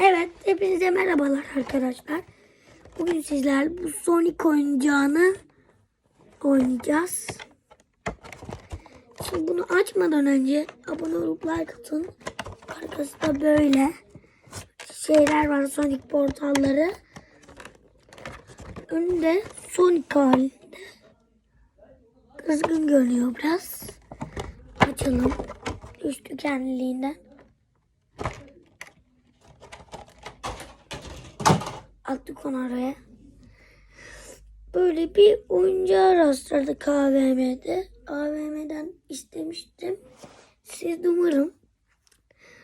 Evet, hepinize merhabalar arkadaşlar. Bugün sizler bu Sonic oyuncağını oynayacağız. Şimdi bunu açmadan önce abone olup like atın. Arkası da böyle şeyler var Sonic portalları. Önünde Sonic halinde. Kızgın görünüyor biraz. Açalım. Düştü kendiliğinden. Attık onu araya. Böyle bir oyuncağa rastladık AVM'de. AVM'den istemiştim. Siz de umarım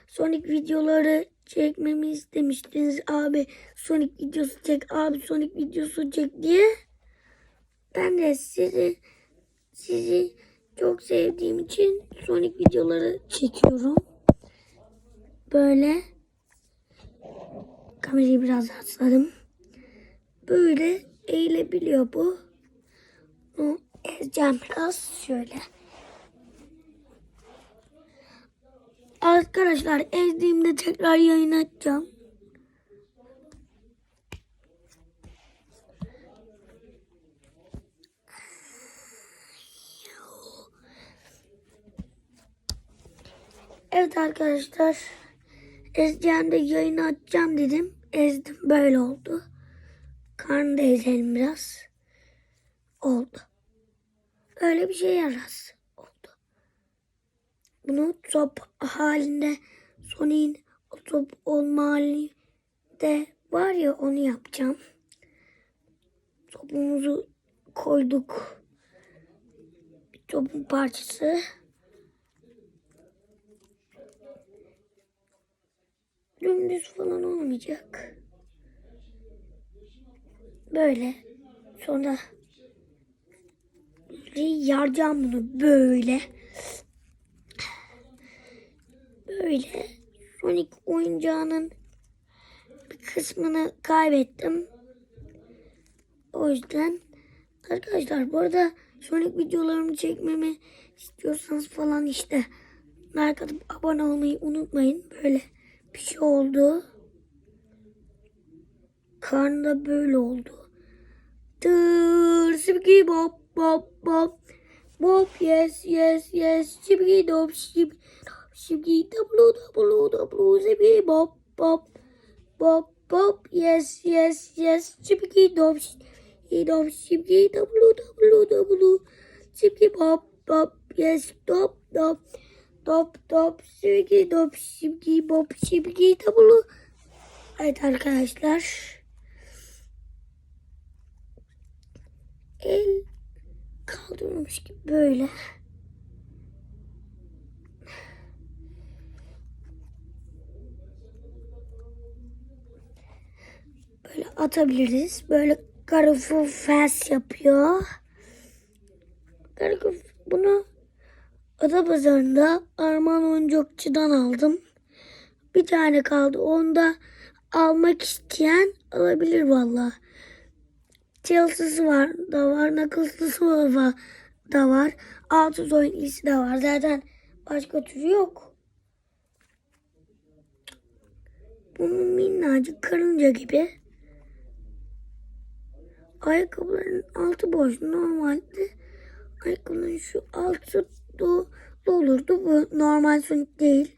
Sonic videoları çekmemi istemiştiniz. Abi Sonic videosu çek, abi Sonic videosu çek diye. Ben de sizi sizi çok sevdiğim için Sonic videoları çekiyorum. Böyle kamerayı biraz açladım. Böyle eğilebiliyor bu. Bunu ezeceğim biraz şöyle. Arkadaşlar ezdiğimde tekrar yayın açacağım. Evet arkadaşlar. Ezeceğimde yayın açacağım dedim. Ezdim böyle oldu. Karnı da ezelim biraz. Oldu. Öyle bir şey yaraz. Oldu. Bunu top halinde Sonic'in o top olma halinde var ya onu yapacağım. Topumuzu koyduk. Topun parçası. Dümdüz falan olmayacak. Böyle. Sonra yaracağım bunu böyle. Böyle Sonic oyuncağının bir kısmını kaybettim. O yüzden arkadaşlar bu arada Sonic videolarımı çekmemi istiyorsanız falan işte like atıp abone olmayı unutmayın. Böyle bir şey oldu. Karnında böyle oldu. Tır sibiki bop bop bop. Bop yes yes yes sibiki dop sibiki sibiki double double double sibiki bop bop. Bop bop yes yes yes sibiki dop sibiki dop sibiki double double double sibiki bop bop yes dop dop. Dop dop sibiki dop sibiki bop sibiki double. Evet arkadaşlar. El kaldırmış gibi böyle. Böyle atabiliriz. Böyle Carrefour fast yapıyor. Carrefour bunu Adapazarı'nda Arman Oyuncakçı'dan aldım. Bir tane kaldı. Onda almak isteyen alabilir valla. Chelsea'si var da var. Knuckles'lısı var da var. Altı oyuncusu da var. Zaten başka türü yok. Bunun minnacık karınca gibi. Ayakkabıların altı boş. Normalde ayakkabının şu altı do, dolurdu. Bu normal Sonic değil.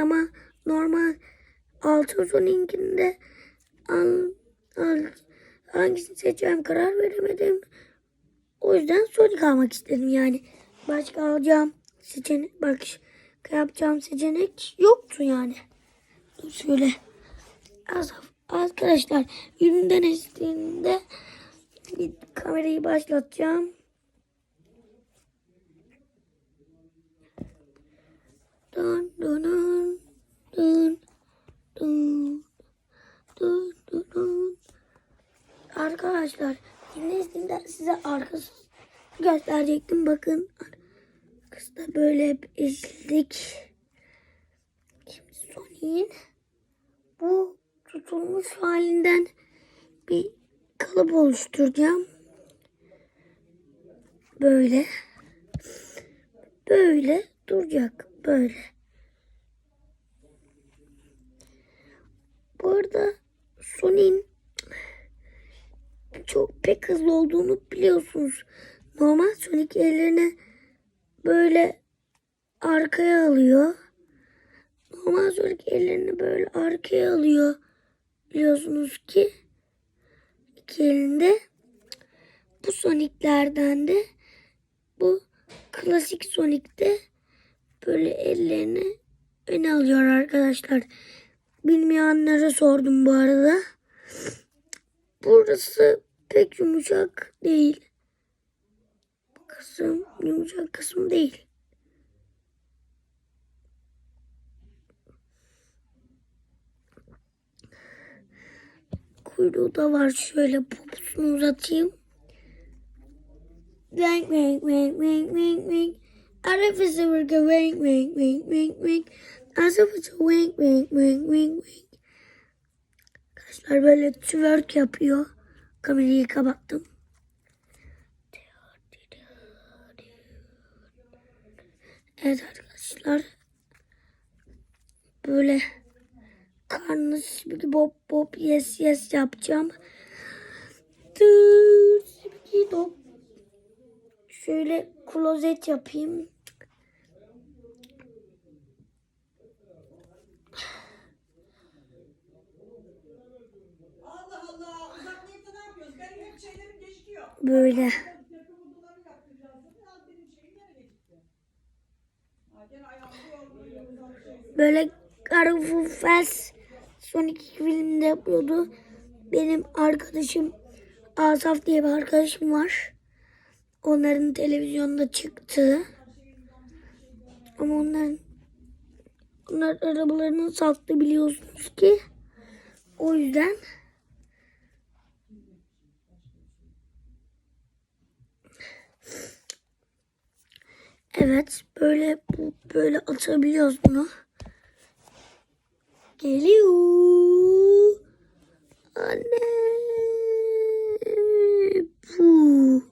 Ama normal altı Sonic'inde al, al, hangisini seçeceğim karar veremedim. O yüzden Sonic almak istedim yani. Başka alacağım seçenek, bak yapacağım seçenek yoktu yani. Şöyle. Az, arkadaşlar yüzünden estiğinde bir kamerayı başlatacağım. Dun dun dun dun dun dun dun dun. Arkadaşlar izlediğimde size arkası gösterecektim. Bakın arkası da böyle izledik. Şimdi Sonic'in bu tutulmuş halinden bir kalıp oluşturacağım. Böyle. Böyle duracak. Böyle. Bu arada Sonic'in çok pek hızlı olduğunu biliyorsunuz. Normal Sonic ellerini böyle arkaya alıyor. Normal Sonic ellerini böyle arkaya alıyor. Biliyorsunuz ki iki elinde. Bu Sonic'lerden de bu klasik Sonic'te böyle ellerini öne alıyor arkadaşlar. Bilmeyenlere sordum bu arada. Burası pek yumuşak değil. Bu kısım yumuşak kısım değil. Kuyruğu da var. Şöyle poposunu uzatayım. As if it's a wink, wink, wink, wink, wink, wink. As if it's a wink, wink, wink, wink, wink. Arkadaşlar böyle twerk yapıyor. Kamerayı kapattım. Evet arkadaşlar. Böyle karnı gibi bop bop yes yes yapacağım. Tııı. Şöyle klozet yapayım. Böyle. Böyle Garfield Fels son iki filmde yapıyordu. Benim arkadaşım Asaf diye bir arkadaşım var. Onların televizyonda çıktı. Ama onların onlar arabalarını sattı biliyorsunuz ki. O yüzden Evet böyle böyle atabiliyoruz bunu. Geliyor. Anne. Bu.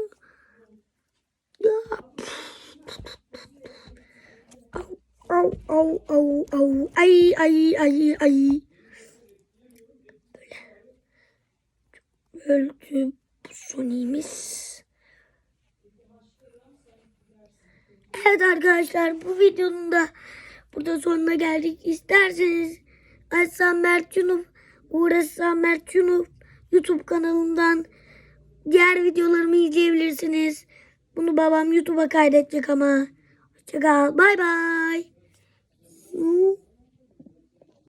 Au au au. Ay ay ay ay. Böyle. Öldü bu Sony'miz. Evet arkadaşlar bu videonun da burada sonuna geldik. İsterseniz Aslan Mert Yunus, Uğur Mert Yunus YouTube kanalından diğer videolarımı izleyebilirsiniz. Bunu babam YouTube'a kaydedecek ama. Hoşçakal. Bay bay. 嗯。